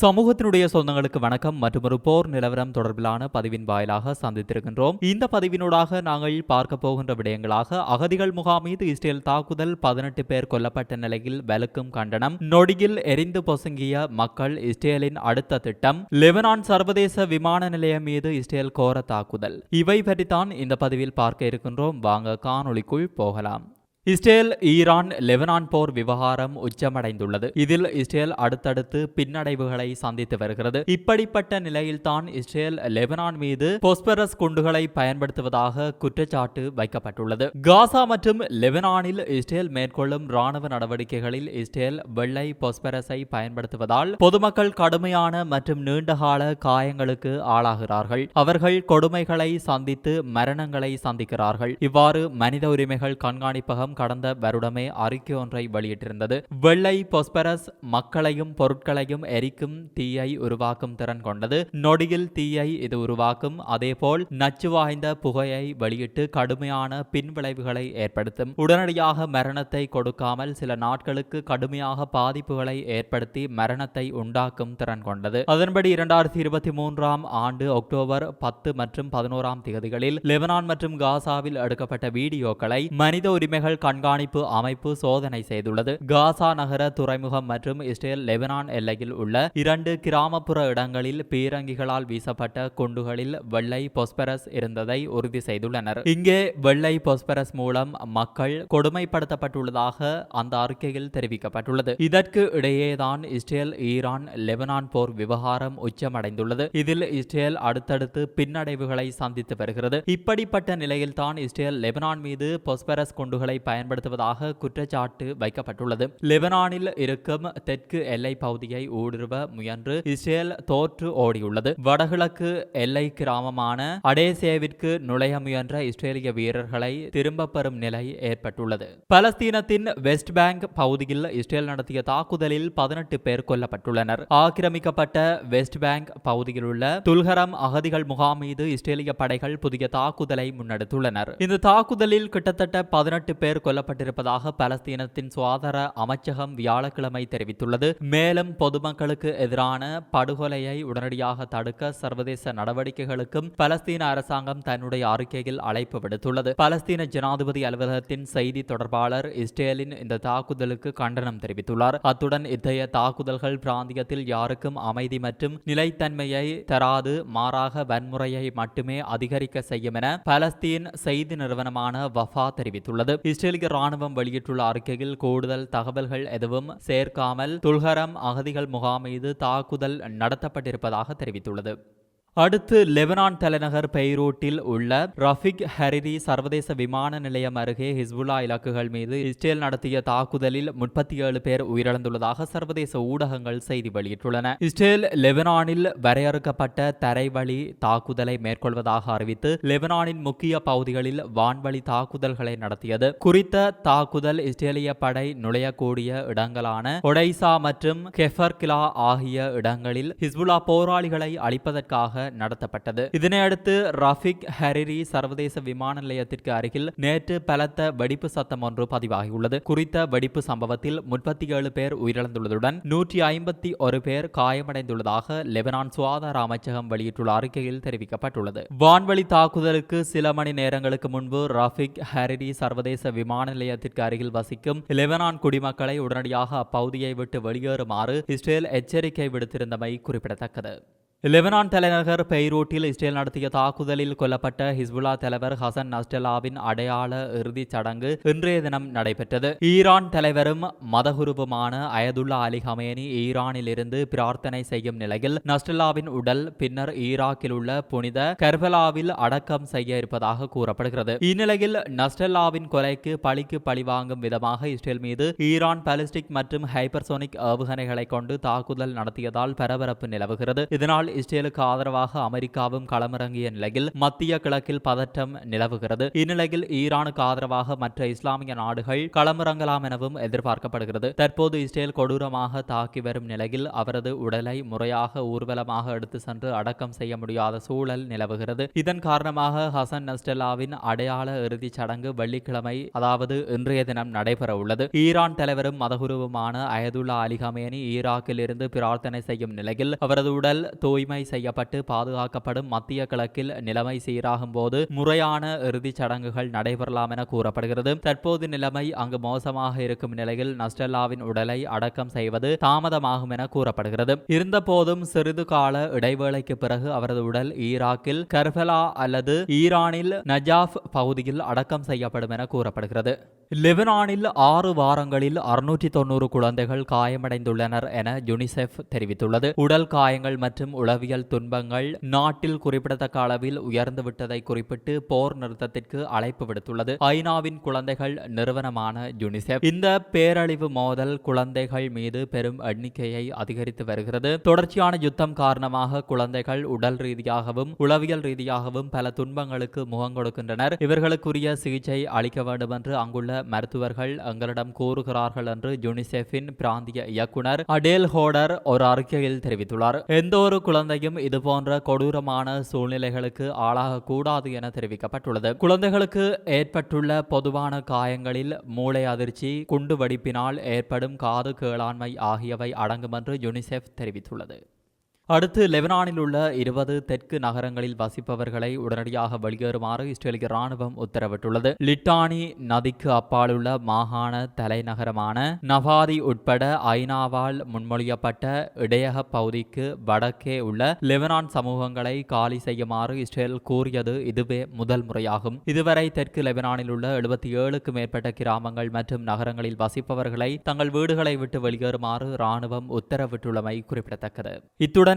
சமூகத்தினுடைய சொந்தங்களுக்கு வணக்கம் மற்றும் ஒரு போர் நிலவரம் தொடர்பிலான பதிவின் வாயிலாக சந்தித்திருக்கின்றோம். இந்த பதிவினூடாக நாங்கள் பார்க்க போகின்ற விடயங்களாக அகதிகள் முகாம் மீது இஸ்ரேல் தாக்குதல் பதினெட்டு பேர் கொல்லப்பட்ட நிலையில் வெளுக்கும் கண்டனம். நொடியில் எரிந்து பொசுங்கிய மக்கள் இஸ்ரேலின் அடுத்த திட்டம் லெபனான் சர்வதேச விமான நிலையம் மீது இஸ்ரேல் கோர தாக்குதல். இவை பற்றித்தான் இந்த பதிவில் பார்க்க இருக்கின்றோம். வாங்க காணொளிக்குள் போகலாம். இஸ்ரேல் ஈரான் லெபனான் போர் விவகாரம் உச்சமடைந்துள்ளது. இதில் இஸ்ரேல் அடுத்தடுத்து பின்னடைவுகளை சந்தித்து வருகிறது. இப்படிப்பட்ட நிலையில்தான் இஸ்ரேல் லெபனான் மீது பொஸ்பரஸ் குண்டுகளை பயன்படுத்துவதாக குற்றச்சாட்டு வைக்கப்பட்டுள்ளது. காசா மற்றும் லெபனானில் இஸ்ரேல் மேற்கொள்ளும் ராணுவ நடவடிக்கைகளில் இஸ்ரேல் வெள்ளை பொஸ்பரஸை பயன்படுத்துவதால் பொதுமக்கள் கடுமையான மற்றும் நீண்டகால காயங்களுக்கு ஆளாகிறார்கள். அவர்கள் கொடுமைகளை சந்தித்து மரணங்களை சந்திக்கிறார்கள். இவ்வாறு மனித உரிமைகள் கண்காணிப்பகம் கடந்த வருடமே அறிக்கை ஒன்றை வெளியிட்டிருந்தது. வெள்ளை பொஸ்பரஸ் மக்களையும் பொருட்களையும் எரிக்கும் தீயை உருவாக்கும் திறன் கொண்டது. நொடியில் தீயை இது உருவாக்கும். அதேபோல் நச்சு வாய்ந்த புகையை வெளியிட்டு கடுமையான பின்விளைவுகளை ஏற்படுத்தும். உடனடியாக மரணத்தை கொடுக்காமல் சில நாட்களுக்கு கடுமையாக பாதிப்புகளை ஏற்படுத்தி மரணத்தை உண்டாக்கும் திறன் கொண்டது. அதன்படி இரண்டாயிரத்தி இருபத்தி மூன்றாம் ஆண்டு அக்டோபர் பத்து மற்றும் பதினோராம் தேதிகளில் லெபனான் மற்றும் காசாவில் எடுக்கப்பட்ட வீடியோக்களை மனித உரிமைகள் கண்காணிப்பு அமைப்பு சோதனை செய்துள்ளது. காசா நகர துறைமுகம் மற்றும் இஸ்ரேல் லெபனான் எல்லையில் உள்ள இரண்டு கிராமப்புற இடங்களில் பீரங்கிகளால் வீசப்பட்ட குண்டுகளில் வெள்ளை பொஸ்பரஸ் இருந்ததை உறுதி செய்துள்ளனர். இங்கே வெள்ளை பொஸ்பரஸ் மூலம் மக்கள் கொடுமைப்படுத்தப்பட்டுள்ளதாக அந்த அறிக்கையில் தெரிவிக்கப்பட்டுள்ளது. இதற்கு இடையேதான் இஸ்ரேல் ஈரான் லெபனான் போர் விவகாரம் உச்சமடைந்துள்ளது. இதில் இஸ்ரேல் அடுத்தடுத்து பின்னடைவுகளை சந்தித்து வருகிறது. இப்படிப்பட்ட நிலையில்தான் இஸ்ரேல் லெபனான் மீது பொஸ்பரஸ் குண்டுகளை பயன்படுத்துவதாக குற்றச்சாட்டு வைக்கப்பட்டுள்ளது. லெபனானில் இருக்கும் தெற்கு எல்லை பகுதியை ஊடுருவ முயன்று இஸ்ரேல் தோற்று ஓடியுள்ளது. வடகிழக்கு எல்லை கிராமமான அடேசேவிற்கு நுழைய முயன்ற இஸ்ரேலிய வீரர்களை திரும்ப பெறும் நிலை ஏற்பட்டுள்ளது. பலஸ்தீனத்தின் வெஸ்ட் பேங்க் பகுதியில் இஸ்ரேல் நடத்திய தாக்குதலில் பதினெட்டு பேர் கொல்லப்பட்டுள்ளனர். ஆக்கிரமிக்கப்பட்ட வெஸ்ட் பேங்க் பகுதியில் உள்ள துல்கரம் அகதிகள் முகாம் மீது இஸ்ரேலிய படைகள் புதிய தாக்குதலை முன்னெடுத்துள்ளனர். இந்த தாக்குதலில் கிட்டத்தட்ட பதினெட்டு பேர் கொல்லப்பட்டிருப்பதாக பலஸ்தீனத்தின் சுகாதார அமைச்சகம் வியாழக்கிழமை தெரிவித்துள்ளது. மேலும் பொதுமக்களுக்கு எதிரான படுகொலையை உடனடியாக தடுக்க சர்வதேச நடவடிக்கைகளுக்கும் பலஸ்தீன அரசாங்கம் தன்னுடைய அறிக்கையில் அழைப்பு விடுத்துள்ளது. பலஸ்தீன ஜனாதிபதி அலுவலகத்தின் செய்தி தொடர்பாளர் இஸ்ரேலின் இந்த தாக்குதலுக்கு கண்டனம் தெரிவித்துள்ளார். அத்துடன் இத்தகைய தாக்குதல்கள் பிராந்தியத்தில் யாருக்கும் அமைதி மற்றும் நிலைத்தன்மையை தராது மாறாக வன்முறையை மட்டுமே அதிகரிக்க செய்யும் என பலஸ்தீன் செய்தி நிறுவனமான வஃபா தெரிவித்துள்ளது. இஸ்ரேலிய ராணுவம் வெளியிட்டுள்ள அறிக்கையில் கூடுதல் தகவல்கள் எதுவும் சேர்க்காமல் துல்கரம் அகதிகள் முகாம் மீது தாக்குதல் நடத்தப்பட்டிருப்பதாக தெரிவித்துள்ளது. அடுத்து லெபனான் தலைநகர் பெய்ரூட்டில் உள்ள ரஃபிக் ஹரிரி சர்வதேச விமான நிலையம் அருகே ஹிஸ்புல்லா இலக்குகள் மீது இஸ்ரேல் நடத்திய தாக்குதலில் முப்பத்தி ஏழு பேர் உயிரிழந்துள்ளதாக சர்வதேச ஊடகங்கள் செய்தி வெளியிட்டுள்ளன. இஸ்ரேல் லெபனானில் வரையறுக்கப்பட்ட தரைவழி தாக்குதலை மேற்கொள்வதாக அறிவித்து லெபனானின் முக்கிய பகுதிகளில் வான்வழி தாக்குதல்களை நடத்தியது. குறித்த தாக்குதல் இஸ்ரேலிய படை நுழையக்கூடிய இடங்களான ஒடைசா மற்றும் கெஃபர்கிலா ஆகிய இடங்களில் ஹிஸ்புல்லா போராளிகளை அழிப்பதற்காக நடத்தப்பட்டது. இதனையடுத்து ரஃபிக் ஹரிரி சர்வதேச விமான நிலையத்திற்கு அருகில் நேற்று பலத்த வெடிப்பு சத்தம் ஒன்று பதிவாகியுள்ளது. குறித்த வெடிப்பு சம்பவத்தில் முப்பத்தி ஏழு பேர் உயிரிழந்துள்ளதுடன் நூற்றி ஐம்பத்தி ஒரு பேர் காயமடைந்துள்ளதாக லெபனான் சுகாதார அமைச்சகம் வெளியிட்டுள்ள அறிக்கையில் தெரிவிக்கப்பட்டுள்ளது. வான்வழி தாக்குதலுக்கு சில மணி நேரங்களுக்கு முன்பு ரஃபிக் ஹரிரி சர்வதேச விமான நிலையத்திற்கு அருகில் வசிக்கும் லெபனான் குடிமக்களை உடனடியாக அப்பகுதியை விட்டு வெளியேறுமாறு இஸ்ரேல் எச்சரிக்கை விடுத்திருந்தமை குறிப்பிடத்தக்கது. லெபனான் தலைநகர் பெய்ரூட்டில் இஸ்ரேல் நடத்திய தாக்குதலில் கொல்லப்பட்ட ஹிஸ்புல்லா தலைவர் ஹசன் நஸ்டலாவின் அடையாள இறுதிச் சடங்கு இன்றைய தினம் நடைபெற்றது. ஈரான் தலைவரும் மதகுருவுமான அயதுல்லா அலி ஹமேனி ஈரானிலிருந்து பிரார்த்தனை செய்யும் நிலையில் நஸ்டலாவின் உடல் பின்னர் ஈராக்கில் உள்ள புனித கர்பலாவில் அடக்கம் செய்ய இருப்பதாக கூறப்படுகிறது. இந்நிலையில் நஸ்டல்லாவின் கொலைக்கு பழிக்கு பழிவாங்கும் விதமாக இஸ்ரேல் மீது ஈரான் பாலிஸ்டிக் மற்றும் ஹைப்பர்சோனிக் ஏவுகணைகளை கொண்டு தாக்குதல் நடத்தியதால் பரபரப்பு நிலவுகிறது. இதனால் இதனால் இஸ்ரேலுக்கு ஆதரவாக அமெரிக்காவும் களமிறங்கிய நிலையில் மத்திய கிழக்கில் பதற்றம் நிலவுகிறது. இந்நிலையில் ஈரானுக்கு ஆதரவாக மற்ற இஸ்லாமிய நாடுகள் களமிறங்கலாம் எனவும் எதிர்பார்க்கப்படுகிறது. தற்போது இஸ்ரேல் கொடூரமாக தாக்கி வரும் நிலையில் அவரது உடலை முறையாக ஊர்வலமாக எடுத்து சென்று அடக்கம் செய்ய முடியாத சூழல் நிலவுகிறது. இதன் காரணமாக ஹசன் நஸ்டெல்லாவின் அடையாள இறுதிச் சடங்கு வெள்ளிக்கிழமை அதாவது இன்றைய தினம் நடைபெற உள்ளது. ஈரான் தலைவரும் மதகுருவுமான அயதுல்லா அலிகமேனி ஈராக்கில் இருந்து பிரார்த்தனை செய்யும் நிலையில் அவரது உடல் தூய்மை செய்யப்பட்டு பாதுகாக்கப்படும் மத்திய கிழக்கில் நிலைமை சீராகும் போது முறையான இறுதிச் சடங்குகள் நடைபெறலாம் என கூறப்படுகிறது. தற்போது நிலைமை அங்கு மோசமாக இருக்கும் நிலையில் நஸ்டல்லாவின் உடலை அடக்கம் செய்வது தாமதமாகும் என கூறப்படுகிறது. இருந்தபோதும் சிறிது கால இடைவேளைக்கு பிறகு அவரது உடல் ஈராக்கில் கர்பலா அல்லது ஈரானில் நஜாஃப் பகுதியில் அடக்கம் செய்யப்படும் என கூறப்படுகிறது. லெபனானில் ஆறு வாரங்களில் அறுநூற்றி தொண்ணூறு குழந்தைகள் காயமடைந்துள்ளனர் என யுனிசெஃப் தெரிவித்துள்ளது. உடல் காயங்கள் மற்றும் உளவியல் துன்பங்கள் நாட்டில் குறிப்பிடத்தக்க அளவில் உயர்ந்து விட்டதை குறிப்பிட்டு போர் நிறுத்தத்திற்கு அழைப்பு விடுத்துள்ளது. ஐநாவின் குழந்தைகள் நிறுவனமான யுனிசெஃப் இந்த பேரழிவு மோதல் குழந்தைகள் மீது பெரும் எண்ணிக்கையை அதிகரித்து வருகிறது. தொடர்ச்சியான யுத்தம் காரணமாக குழந்தைகள் உடல் ரீதியாகவும் உளவியல் ரீதியாகவும் பல துன்பங்களுக்கு முகம் கொடுக்கின்றனர் இவர்களுக்குரிய சிகிச்சை அளிக்க வேண்டும் என்று அங்குள்ள மருத்துவர்கள் எங்களிடம் கூறுகிறார்கள் என்று யுனிசெஃபின் பிராந்திய இயக்குனர் அடேல் ஹோடர் ஒரு அறிக்கையில் தெரிவித்துள்ளார். எந்த ஒரு குழந்தையும் இதுபோன்ற கொடூரமான சூழ்நிலைகளுக்கு ஆளாகக்கூடாது என தெரிவிக்கப்பட்டுள்ளது. குழந்தைகளுக்கு ஏற்பட்டுள்ள பொதுவான காயங்களில் மூளை அதிர்ச்சி குண்டு வெடிப்பினால் ஏற்படும் காது கேளாண்மை ஆகியவை அடங்கும் என்று யுனிசெஃப் தெரிவித்துள்ளது. அடுத்து லெபனானில் உள்ள இருபது தெற்கு நகரங்களில் வசிப்பவர்களை உடனடியாக வெளியேறுமாறு இஸ்ரேலிய ராணுவம் உத்தரவிட்டுள்ளது. லிட்டானி நதிக்கு அப்பாலுள்ள மாகாண தலைநகரமான நவாதி உட்பட ஐநாவால் முன்மொழியப்பட்ட இடையக பகுதிக்கு வடக்கே உள்ள லெபனான் சமூகங்களை காலி செய்யுமாறு இஸ்ரேல் கூறியது இதுவே முதல் முறையாகும். இதுவரை தெற்கு லெபனானில் உள்ள எழுபத்தி ஏழுக்கு மேற்பட்ட கிராமங்கள் மற்றும் நகரங்களில் வசிப்பவர்களை தங்கள் வீடுகளை விட்டு வெளியேறுமாறு ராணுவம் உத்தரவிட்டுள்ளமை குறிப்பிடத்தக்கது. இத்துடன்